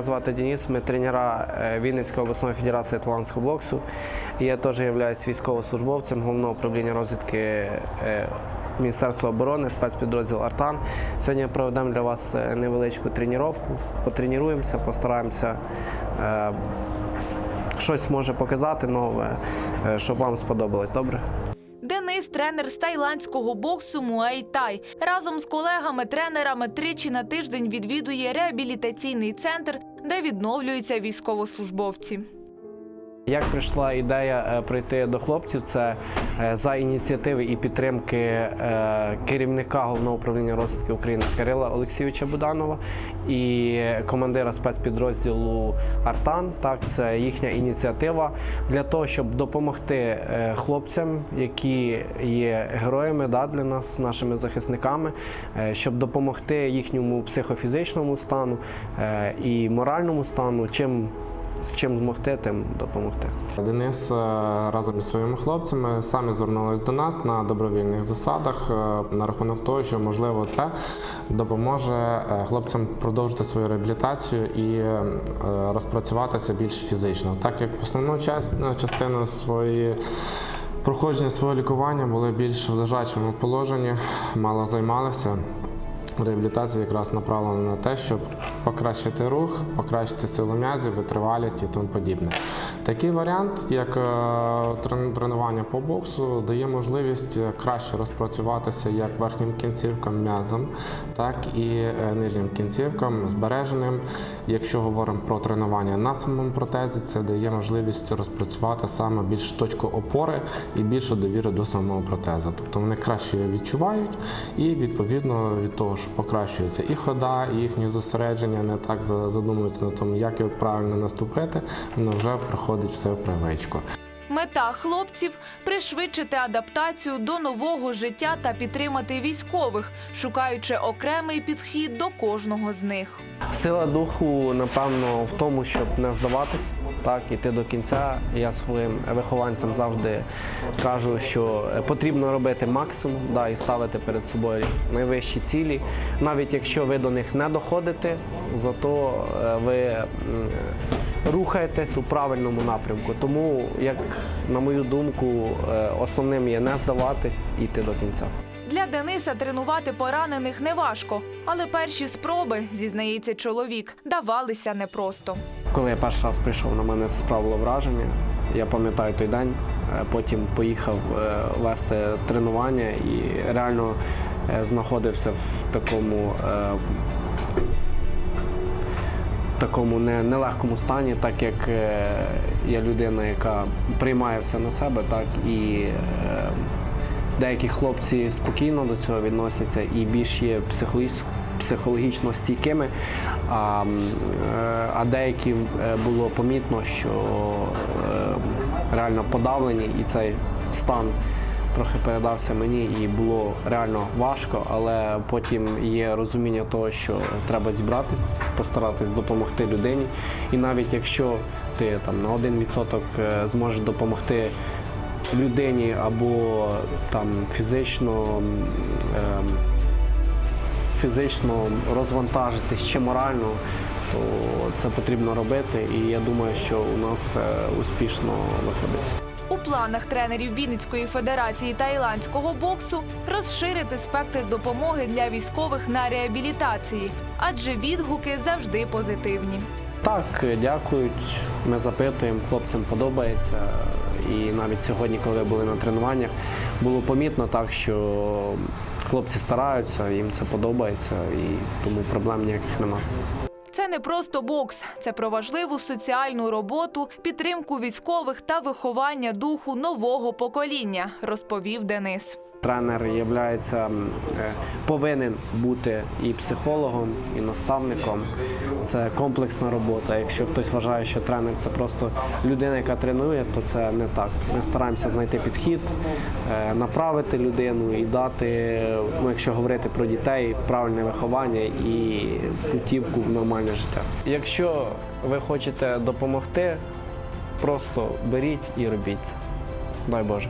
Мене звати Денис, ми тренера е, Вінницької обласної федерації талантського боксу. Я теж являюсь військовослужбовцем головного управління розвідки е, Міністерства оборони, спецпідрозділ Артан. Сьогодні проведемо для вас е, невеличку тренування. Потренуємося, постараємося щось може показати нове, щоб вам сподобалось. Добре? Денис тренер з тайландського боксу Муей Тай. Разом з колегами-тренерами тричі на тиждень відвідує реабілітаційний центр, де відновлюються військовослужбовці. Як прийшла ідея е, прийти до хлопців, це е, за ініціативи і підтримки е, керівника головного управління розвідки України Кирила Олексійовича Буданова і командира спецпідрозділу Артан. Так, це їхня ініціатива для того, щоб допомогти хлопцям, які є героями да, для нас, нашими захисниками, щоб допомогти їхньому психофізичному стану і моральному стану, чим з чим змогти, тим допомогти. Денис е, разом із своїми хлопцями самі звернулись до нас на добровільних засадах е, на рахунок того, що можливо це допоможе е, хлопцям продовжити свою реабілітацію і розпрацюватися більш фізично, так як основну частину своєї. Проходження свого лікування були більш в лежачому положенні, мало займалися. Реабілітація якраз направлена на те, щоб покращити рух, покращити силу м'язів, витривалість і тому подібне. Такий варіант, як е, тренування по боксу, дає можливість е, краще розпрацюватися як верхнім кінцівкам м'язом, так і е, нижнім кінцівкам збереженим. Якщо говоримо про тренування на самому протезі, це дає можливість розпрацювати саме більш точку опори і більше довіри до самого протезу. Тобто вони краще його відчувають, і відповідно від того, що покращується і хода, і їхнє зосередження, не так задумуються на тому, як його правильно наступити, воно вже приходить все в привичку. Мета хлопців пришвидшити адаптацію до нового життя та підтримати військових, шукаючи окремий підхід до кожного з них. Сила духу, напевно, в тому, щоб не здаватись, так, іти до кінця. Я своїм вихованцям завжди кажу, що потрібно робити максимум да, і ставити перед собою найвищі цілі. Навіть якщо ви до них не доходите, зато е, ви рухаєтесь у правильному напрямку. Тому, як на мою думку, е, основним є не здаватись і йти до кінця. Для Дениса тренувати поранених неважко, але перші спроби, зізнається чоловік, давалися непросто. Коли я перший раз прийшов, на мене справило враження. Я пам'ятаю той день. Е, Потім поїхав е, вести тренування і реально е, знаходився в такому, такому не, нелегкому стані, так як я людина, яка приймає все на себе, так і деякі хлопці спокійно до цього відносяться і більш є психологічно, стійкими. А, е, а деякі е, було помітно, що е, реально подавлені, і цей стан трохи передався мені, і було реально важко, але потім є розуміння того, що треба зібратись, постаратись допомогти людині. І навіть якщо ти там на 1% е, зможеш допомогти людині або там фізично. ем, фізично розвантажитись чи морально, то це потрібно робити. І я думаю, що у нас це успішно виходить. У планах тренерів Вінницької федерації тайландського боксу розширити спектр допомоги для військових на реабілітації, адже відгуки завжди позитивні. Так, дякують. Ми запитуємо, хлопцям подобається. І навіть сьогодні, коли були на тренуваннях, було помітно так, що хлопці стараються, їм це подобається, і тому проблем ніяких немає. Це не просто бокс, це про важливу соціальну роботу, підтримку військових та виховання духу нового покоління, розповів Денис. Тренер є, повинен бути і психологом, і наставником. Це комплексна робота. Якщо хтось вважає, що тренер це просто людина, яка тренує, то це не так. Ми стараємося знайти підхід, е, направити людину і дати, ну, якщо говорити про дітей, правильне виховання і путівку в нормальне життя. Якщо ви хочете допомогти, просто беріть і робіть це. Дай Боже.